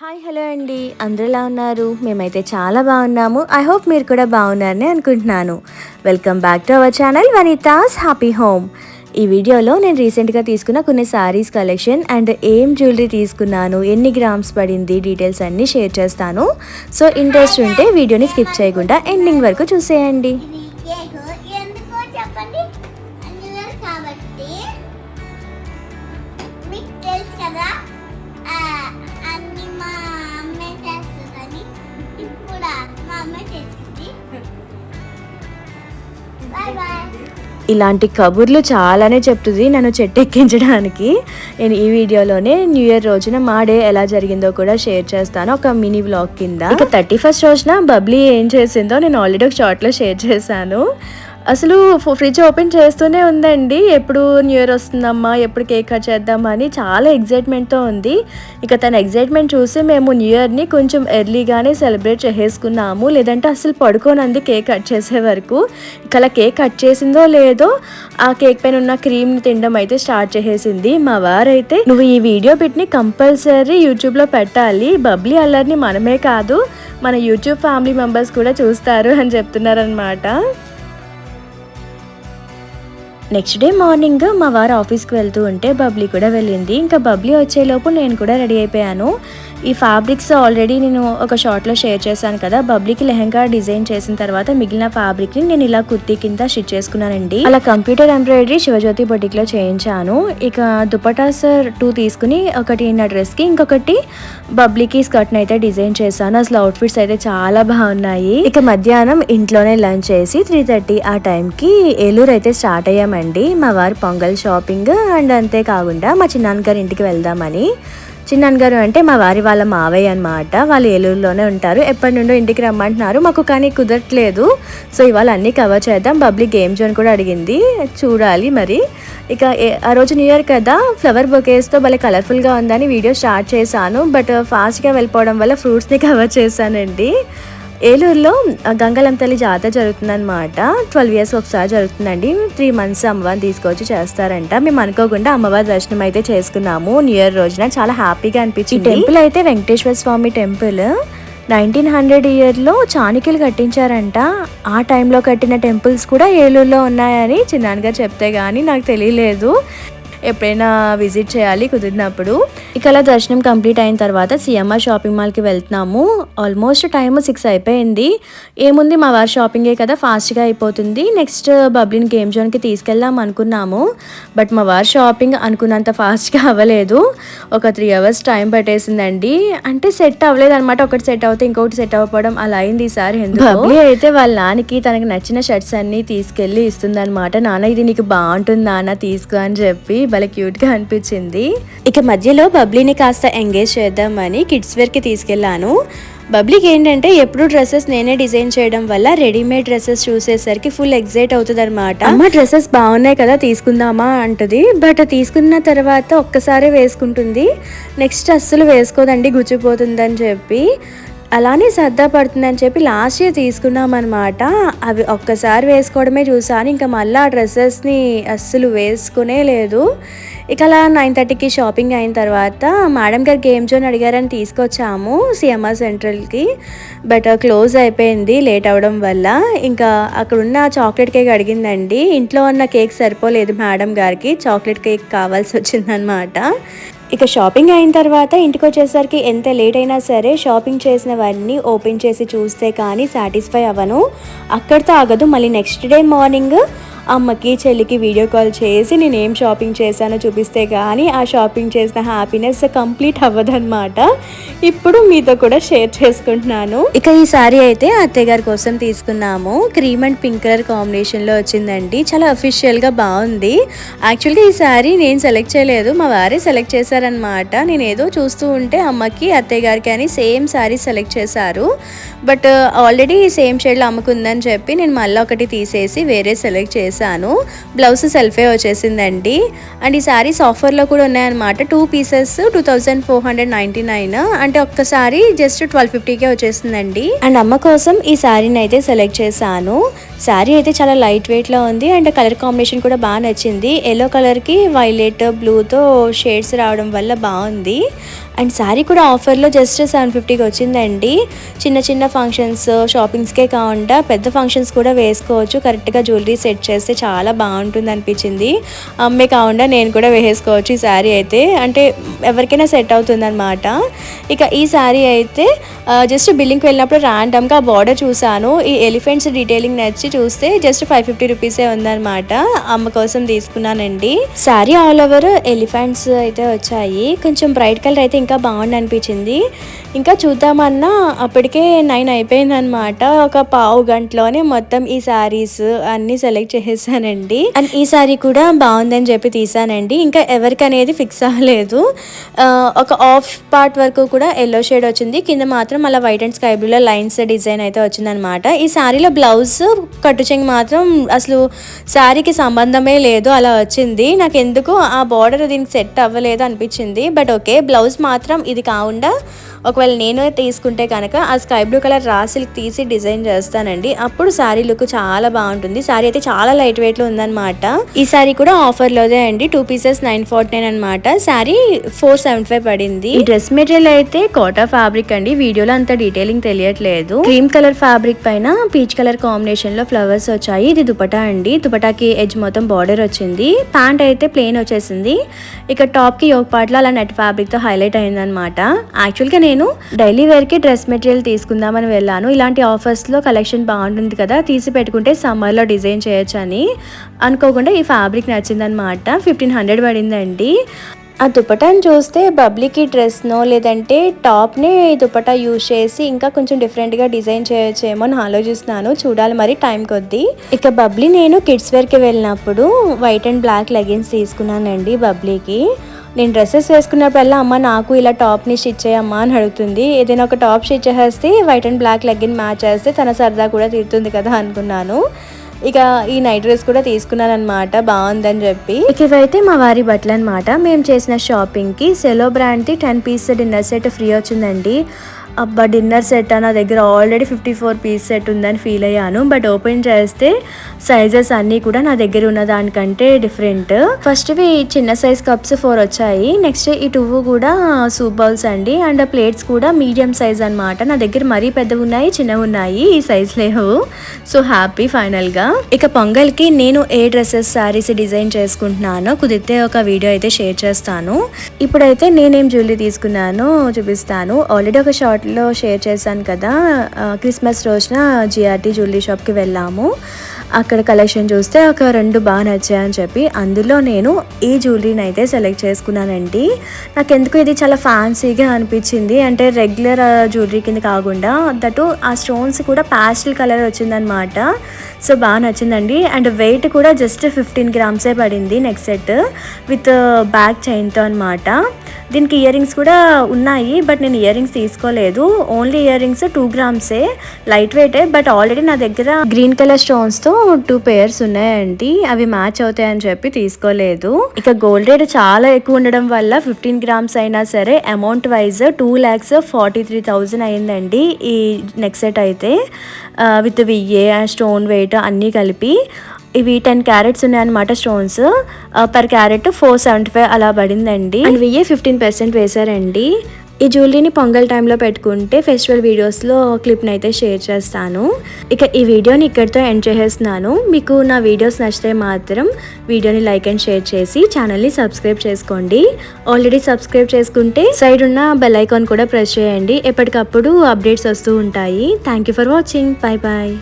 Hi hello అండి. అందరూ ఎలా ఉన్నారు? మేమైతే చాలా బాగున్నాము. ఐ హోప్ మీరు కూడా బాగున్నారని అనుకుంటున్నాను. Welcome back to our channel Vanitha's happy home. ఈ వీడియోలో నేను రీసెంట్గా తీసుకున్న కొన్ని శారీస్ కలెక్షన్ అండ్ ఏం జ్యువెలరీ తీసుకున్నాను ఎన్ని గ్రామ్స్ పడింది డీటెయిల్స్ అన్నీ షేర్ చేస్తాను. సో ఇంట్రెస్ట్ ఉంటే వీడియోని స్కిప్ చేయకుండా ఎండింగ్ వరకు చూసేయండి. ఇలాంటి కబుర్లు చాలానే చెప్తుంది నన్ను చెట్టు ఎక్కించడానికి నేను ఈ వీడియోలోనే న్యూ ఇయర్ రోజున మా డే ఎలా జరిగిందో కూడా షేర్ చేస్తాను ఒక మినీ బ్లాగ్ కింద. ఇక థర్టీ ఫస్ట్ రోజున బబ్లీ ఏం చేసిందో నేను ఆల్రెడీ ఒక షార్ట్లో షేర్ చేశాను. అసలు ఫ్రిడ్జ్ ఓపెన్ చేస్తూనే ఉందండి. ఎప్పుడు న్యూ ఇయర్ వస్తుందమ్మా ఎప్పుడు కేక్ కట్ చేద్దామా అని చాలా ఎగ్జైట్మెంట్తో ఉంది. ఇక తన ఎగ్జైట్మెంట్ చూసి మేము న్యూ ఇయర్ని కొంచెం ఎర్లీగానే సెలబ్రేట్ చేసేసుకున్నాము. లేదంటే అసలు పడుకోనంది కేక్ కట్ చేసే వరకు. ఇక అలా కేక్ కట్ చేసిందో లేదో ఆ కేక్ పైన ఉన్న క్రీమ్ని తినడం అయితే స్టార్ట్ చేసేసింది. మా వారైతే నువ్వు ఈ వీడియో పెట్టిని కంపల్సరీ యూట్యూబ్లో పెట్టాలి. బబ్లీ అల్లర్ని మనమే కాదు మన యూట్యూబ్ ఫ్యామిలీ మెంబర్స్ కూడా చూస్తారు అని చెప్తున్నారనమాట నెక్స్ట్ డే మార్నింగ్ మా వారు ఆఫీస్కి వెళ్తూ ఉంటే బబ్లీ కూడా వెళ్ళింది. ఇంకా బబ్లీ వచ్చేలోపు నేను కూడా రెడీ అయిపోయాను. ఈ ఫ్యాబ్రిక్స్ ఆల్రెడీ నేను ఒక షార్ట్లో షేర్ చేశాను కదా. బబ్లీకి లెహంగా డిజైన్ చేసిన తర్వాత మిగిలిన ఫ్యాబ్రిక్ని నేను ఇలా కుర్తీ కింద స్టిచ్ చేసుకున్నానండి. అలా కంప్యూటర్ ఎంబ్రాయిడరీ శివజ్యోతి బొటిక్లో చేయించాను. ఇక దుపటాస్ టూ తీసుకుని ఒకటి నా డ్రెస్కి ఇంకొకటి బబ్లీకి స్కర్ట్ని అయితే డిజైన్ చేశాను. అసలు అవుట్ఫిట్స్ అయితే చాలా బాగున్నాయి. ఇక మధ్యాహ్నం ఇంట్లోనే లంచ్ చేసి త్రీ థర్టీ ఆ టైంకి ఏలూరు అయితే స్టార్ట్ అయ్యామండి. మా వారు పొంగల్ షాపింగ్ అండ్ అంతేకాకుండా మా చిన్నాన్నగారి ఇంటికి వెళ్దామని. చిన్నాన్నగారు అంటే మా వారి వాళ్ళ మావయ్య అనమాట వాళ్ళు ఏలూరులోనే ఉంటారు. ఎప్పటి నుండో ఇంటికి రమ్మంటున్నారు. మాకు కానీ కుదరట్లేదు. సో ఇవాళ అన్నీ కవర్ చేద్దాం. పబ్లిక్ గేమ్ జోన్ కూడా అడిగింది. చూడాలి మరి. ఇక ఆ రోజు న్యూ ఇయర్ కదా. ఫ్లవర్ బొకేస్తో భలే కలర్ఫుల్గా ఉందని వీడియో స్టార్ట్ చేశాను. బట్ ఫాస్ట్గా వెళ్ళిపోవడం వల్ల ఫ్రూట్స్ని కవర్ చేశానండి. ఏలూరులో ఆ, గంగలం తల్లి జాతర జరుగుతుందన్నమాట. ట్వెల్వ్ ఇయర్స్ ఒకసారి జరుగుతుందండి. త్రీ మంత్స్ అమ్మవారిని తీసుకొచ్చి చేస్తారంట. మేము అనుకోకుండా అమ్మవారి దర్శనం అయితే చేసుకున్నాము. న్యూ ఇయర్ రోజున చాలా హ్యాపీగా అనిపించింది. టెంపుల్ అయితే Venkateswara Swami temple. Nineteen hundred ఇయర్లో చాణక్యులు కట్టించారంట. ఆ టైంలో కట్టిన టెంపుల్స్ కూడా ఏలూరులో ఉన్నాయని చిన్నాన్నగారు చెప్తే కానీ నాకు తెలియలేదు. ఎప్పుడైనా విజిట్ చేయాలి కుదిరినప్పుడు. ఇక అలా దర్శనం కంప్లీట్ అయిన తర్వాత సిఎంఆర్ షాపింగ్ మాల్కి వెళ్తున్నాము. ఆల్మోస్ట్ టైం సిక్స్ అయిపోయింది. ఏముంది మా వారి షాపింగే కదా ఫాస్ట్గా అయిపోతుంది. నెక్స్ట్ బబ్లిన్ గేమ్ జోన్కి తీసుకెళ్దాం అనుకున్నాము. బట్ మా వారి షాపింగ్ అనుకున్నంత ఫాస్ట్గా అవ్వలేదు. ఒక త్రీ అవర్స్ టైం పట్టేసిందండి. అంటే సెట్ అవ్వలేదు అనమాట ఒకటి సెట్ అవుతే ఇంకొకటి సెట్ అవ్వడం అలా అయింది ఈసారి ఎందుకు. బబ్లీ అయితే వాళ్ళ నాన్నకి తనకి నచ్చిన షర్ట్స్ అన్ని తీసుకెళ్ళి ఇస్తుందనమాట నాన్న ఇది నీకు బాగుంటుంది? నాన్న తీసుకో అని చెప్పి భలే క్యూట్గా అనిపించింది. ఇక మధ్యలో బబ్లీని కాస్త ఎంగేజ్ చేద్దామని కిడ్స్ వేర్కి తీసుకెళ్ళాను బబ్లీకి ఏంటంటే ఎప్పుడు డ్రెస్సెస్ నేనే డిజైన్ చేయడం వల్ల రెడీమేడ్ డ్రెస్సెస్ చూసేసరికి ఫుల్ ఎగ్జైట్ అవుతుంది అనమాట అమ్మ డ్రెస్సెస్ బాగున్నాయి కదా తీసుకుందామా అంటది. బట్ తీసుకున్న తర్వాత ఒక్కసారి వేసుకుంటుంది. నెక్స్ట్ అస్సలు వేసుకోదండి గుచ్చిపోతుందని చెప్పి. అలానే సర్దా పడుతుందని చెప్పి లాస్ట్ ఇయర్ తీసుకున్నాం అనమాట అవి ఒక్కసారి వేసుకోవడమే చూసాను. ఇంకా మళ్ళీ ఆ డ్రెస్సెస్ని అస్సలు వేసుకునే లేదు. ఇక అలా నైన్ థర్టీకి షాపింగ్ అయిన తర్వాత మేడం గారు గేమ్ జోన్ అడిగారని తీసుకొచ్చాము సిఎంఆర్ సెంట్రల్కి బట్ క్లోజ్ అయిపోయింది లేట్ అవడం వల్ల. ఇంకా అక్కడ ఉన్న చాక్లెట్ కేక్ అడిగిందండి. ఇంట్లో ఉన్న కేక్ సరిపోలేదు మేడం గారికి. చాక్లెట్ కేక్ కావాల్సి వచ్చిందనమాట ఇక షాపింగ్ అయిన తర్వాత ఇంటికి వచ్చేసరికి ఎంత లేట్ అయినా సరే షాపింగ్ చేసినవన్నీ ఓపెన్ చేసి చూస్తే కానీ సాటిస్ఫై అవ్వను. అక్కడితో ఆగదు మళ్ళీ నెక్స్ట్ డే మార్నింగ్ అమ్మకి చెల్లికి వీడియో కాల్ చేసి నేను ఏం షాపింగ్ చేశానో చూపిస్తే కానీ ఆ షాపింగ్ చేసిన హ్యాపీనెస్ కంప్లీట్ అవ్వదన్నమాట. ఇప్పుడు మీతో కూడా షేర్ చేసుకుంటున్నాను. ఇక ఈ సారీ అయితే అత్తయ్య గారి కోసం తీసుకున్నాము. క్రీమ్ అండ్ పింక్ కలర్ కాంబినేషన్లో వచ్చిందండి. చాలా అఫీషియల్గా బాగుంది. యాక్చువల్గా ఈ సారీ నేను సెలెక్ట్ చేయలేదు. మా వారే సెలెక్ట్ చేశారనమాట నేను ఏదో చూస్తూ ఉంటే అమ్మకి అత్తయ్య గారికి అని సేమ్ సారీ సెలెక్ట్ చేశారు. బట్ ఆల్రెడీ సేమ్ షేడ్లో అమ్ముకుందని చెప్పి నేను మళ్ళీ ఒకటి తీసేసి వేరే సెలెక్ట్ చేశాను. బ్లౌజ్ సెల్ఫే వచ్చేసిందండి. అండ్ ఈ సారీస్ ఆఫర్లో కూడా ఉన్నాయన్నమాట. Two pieces two thousand four hundred ninety nine. అంటే ఒక్కసారి జస్ట్ ట్వెల్వ్ ఫిఫ్టీకే వచ్చేసిందండి. అండ్ అమ్మ కోసం ఈ శారీని అయితే సెలెక్ట్ చేశాను. శారీ అయితే చాలా లైట్ వెయిట్లో ఉంది. అండ్ కలర్ కాంబినేషన్ కూడా బాగా నచ్చింది. ఎల్లో కలర్కి వైలెట్ బ్లూతో షేడ్స్ రావడం వల్ల బాగుంది. అండ్ శారీ కూడా ఆఫర్లో జస్ట్ సెవెన్ ఫిఫ్టీకి వచ్చిందండి. చిన్న చిన్న ఫంక్షన్స్ షాపింగ్స్కే కాకుండా పెద్ద ఫంక్షన్స్ కూడా వేసుకోవచ్చు. కరెక్ట్గా జ్యువెలరీ సెట్ చేస్తే చాలా బాగుంటుంది అనిపించింది. అమ్మే కాకుండా నేను కూడా వేసుకోవచ్చు ఈ శారీ అయితే. అంటే ఎవరికైనా సెట్ అవుతుందనమాట ఇక ఈ శారీ అయితే జస్ట్ బిల్లింగ్కి వెళ్ళినప్పుడు ర్యాండమ్గా బార్డర్ చూశాను. ఈ ఎలిఫెంట్స్ డీటెయిలింగ్ నచ్చి చూస్తే జస్ట్ ఫైవ్ ఫిఫ్టీ రూపీసే ఉందన్నమాట. అమ్మ కోసం తీసుకున్నానండి. శారీ ఆల్ ఓవర్ ఎలిఫెంట్స్ అయితే వచ్చాయి. కొంచెం బ్రైట్ కలర్ అయితే ఇంకా బాగుండి అనిపించింది ఇంకా చూద్దామన్నా అప్పటికే నైన్ అయిపోయిందనమాట ఒక పావు గంటలోనే మొత్తం ఈ శారీస్ అన్ని సెలెక్ట్ చేసేసానండి. అండ్ ఈ శారీ కూడా బాగుందని చెప్పి తీసానండి. ఇంకా ఎవరికి అనేది ఫిక్స్ అవ్వలేదు. ఒక ఆఫ్ పార్ట్ వరకు కూడా ఎల్లో షేడ్ వచ్చింది. కింద మాత్రం అలా వైట్ అండ్ స్కై బ్లూలో లైన్స్ డిజైన్ అయితే వచ్చిందనమాట ఈ శారీలో బ్లౌజ్ కట్టు చెంగు మాత్రం అసలు శారీకి సంబంధమే లేదు అలా వచ్చింది. నాకు ఎందుకు ఆ బార్డర్ దీనికి సెట్ అవ్వలేదు అనిపించింది. బట్ ఓకే బ్లౌజ్ మాత్రం ఇది కాకుండా ఒకవేళ నేను తీసుకుంటే కనుక ఆ sky blue colour raw silk తీసి డిజైన్ చేస్తానండి. అప్పుడు శారీ లుక్ చాలా బాగుంటుంది. శారీ అయితే చాలా లైట్ వెయిట్లో ఉందన్నమాట. ఈ శారీ కూడా ఆఫర్ లోదే అండి. Two pieces nine forty nine అనమాట శారీ ఫోర్ సెవెంటీ ఫైవ్ పడింది. ఈ డ్రెస్ మెటీరియల్ అయితే కోటా ఫ్యాబ్రిక్ అండి. వీడియోలో అంత డీటెయిలింగ్ తెలియట్లేదు. క్రీమ్ కలర్ ఫ్యాబ్రిక్ పైన పీచ్ కలర్ కాంబినేషన్లో ఫ్లవర్స్ వచ్చాయి. ఇది దుపటా అండి. దుపటాకి ఎడ్జ్ మొత్తం బార్డర్ వచ్చింది. ప్యాంట్ అయితే ప్లెయిన్ వచ్చేసింది. ఇక టాప్కి ఒక పాటలో అలా నెట్ ఫ్యాబ్రిక్తో హైలైట్ అయింది అనమాట యాక్చువల్గా నేను డైలీ వేర్కి డ్రెస్ మెటీరియల్ తీసుకుందామని వెళ్ళాను. ఇలాంటి ఆఫర్స్లో కలెక్షన్ బాగుంటుంది కదా తీసి పెట్టుకుంటే సమ్మర్లో డిజైన్ చేయొచ్చు అని అనుకోకుండా ఈ ఫ్యాబ్రిక్ నచ్చిందనమాట ఫిఫ్టీన్ హండ్రెడ్ పడిందండి. ఆ దుపటాని చూస్తే బబ్లీకి డ్రెస్నో లేదంటే టాప్ని దుపటా యూజ్ చేసి ఇంకా కొంచెం డిఫరెంట్గా డిజైన్ చేయొచ్చేమో అని ఆలోచిస్తున్నాను. చూడాలి మరి టైం కొద్దీ. ఇక బబ్లీ నేను కిడ్స్ వేర్కి వెళ్ళినప్పుడు వైట్ అండ్ బ్లాక్ లెగిన్స్ తీసుకున్నానండి బబ్లీకి. నేను డ్రెస్సెస్ వేసుకున్నప్పుడల్లా అమ్మ నాకు ఇలా టాప్ని స్టిచ్ చేయమ్మా అని అడుగుతుంది. ఏదైనా ఒక టాప్ స్టిచ్ చేస్తే white and black legging match చేస్తే తన సరదా కూడా తీరుతుంది కదా అనుకున్నాను. ఇక ఈ నైట్ డ్రెస్ కూడా తీసుకున్నాను అనమాట బాగుందని చెప్పి. ఇక ఇవైతే మా వారి బట్టలు అనమాట మేము చేసిన షాపింగ్కి Cello బ్రాండ్ది ten piece dinner set free వచ్చిందండి. అబ్బా డిన్నర్ సెట్ నా దగ్గర already fifty four piece set ఉందని ఫీల్ అయ్యాను. బట్ ఓపెన్ చేస్తే సైజెస్ అన్నీ కూడా నా దగ్గర ఉన్న దానికంటే డిఫరెంట్. ఫస్ట్ ఇవి చిన్న సైజ్ కప్స్ ఫోర్ వచ్చాయి. నెక్స్ట్ ఈ టూ కూడా సూప్ బౌల్స్ అండి. అండ్ ప్లేట్స్ కూడా మీడియం సైజ్ అన్నమాట. నా దగ్గర మరీ పెద్దవి ఉన్నాయి చిన్నవి ఉన్నాయి. ఈ సైజ్ లేవు. సో హ్యాపీ ఫైనల్గా. ఇక పొంగల్కి నేను ఏ డ్రెస్సెస్ శారీస్ డిజైన్ చేసుకుంటున్నానో కుదిరితే ఒక వీడియో అయితే షేర్ చేస్తాను. ఇప్పుడైతే నేనేం జ్యువెలరీ తీసుకున్నానో చూపిస్తాను. ఆల్రెడీ ఒక షార్ట్ లో షేర్ చేశాను కదా క్రిస్మస్ రోజున జిఆర్టీ జ్యువెలరీ షాప్కి వెళ్ళాము. అక్కడ కలెక్షన్ చూస్తే ఒక రెండు బాగా నచ్చాయని చెప్పి అందులో నేను ఈ జ్యువెలరీని అయితే సెలెక్ట్ చేసుకున్నానండి. నాకు ఎందుకు ఇది చాలా ఫ్యాన్సీగా అనిపించింది. అంటే రెగ్యులర్ జ్యువెలరీ కింద కాకుండా దట్టు ఆ స్టోన్స్ కూడా ప్యాస్టల్ కలర్ వచ్చిందనమాట సో బాగా నచ్చిందండి. అండ్ వెయిట్ కూడా జస్ట్ ఫిఫ్టీన్ గ్రామ్సే పడింది నెక్స్ట్ సెట్ విత్ బ్యాక్ చైన్తో అనమాట దీనికి ఇయర్ రింగ్స్ కూడా ఉన్నాయి బట్ నేను ఇయర్ రింగ్స్ తీసుకోలేదు. ఓన్లీ ఇయర్ రింగ్స్ టూ గ్రామ్సే లైట్ వెయిటే బట్ ఆల్రెడీ నా దగ్గర గ్రీన్ కలర్ స్టోన్స్తో టూ పేర్స్ ఉన్నాయండి. అవి మ్యాచ్ అవుతాయని చెప్పి తీసుకోలేదు. ఇక గోల్డ్ రేట్ చాలా ఎక్కువ ఉండడం వల్ల ఫిఫ్టీన్ గ్రామ్స్ అయినా సరే amount wise two lakhs forty three thousand అయిందండి ఈ నెక్స్ట్ సెట్ అయితే. విత్ వియ్యే స్టోన్ వెయిట్ అన్నీ కలిపి. ఇవి టెన్ క్యారెట్స్ ఉన్నాయన్నమాట stones per carat four seventy five అలా పడిందండి. అండ్ వియ్యే ఫిఫ్టీన్ పర్సెంట్ వేశారండి. ఈ జ్యువెలరీని పొంగల్ టైంలో పెట్టుకుంటే ఫెస్టివల్ వీడియోస్లో క్లిప్ని అయితే షేర్ చేస్తాను. ఇక ఈ వీడియోని ఇక్కడితో ఎండ్ చేసేస్తున్నాను. మీకు నా వీడియోస్ నచ్చితే మాత్రం వీడియోని లైక్ అండ్ షేర్ చేసి ఛానల్ని సబ్స్క్రైబ్ చేసుకోండి. ఆల్రెడీ సబ్స్క్రైబ్ చేసుకుంటే సైడ్ ఉన్న బెల్ ఐకాన్ కూడా ప్రెస్ చేయండి. ఎప్పటికప్పుడు అప్డేట్స్ వస్తూ ఉంటాయి. Thank you for watching. Bye bye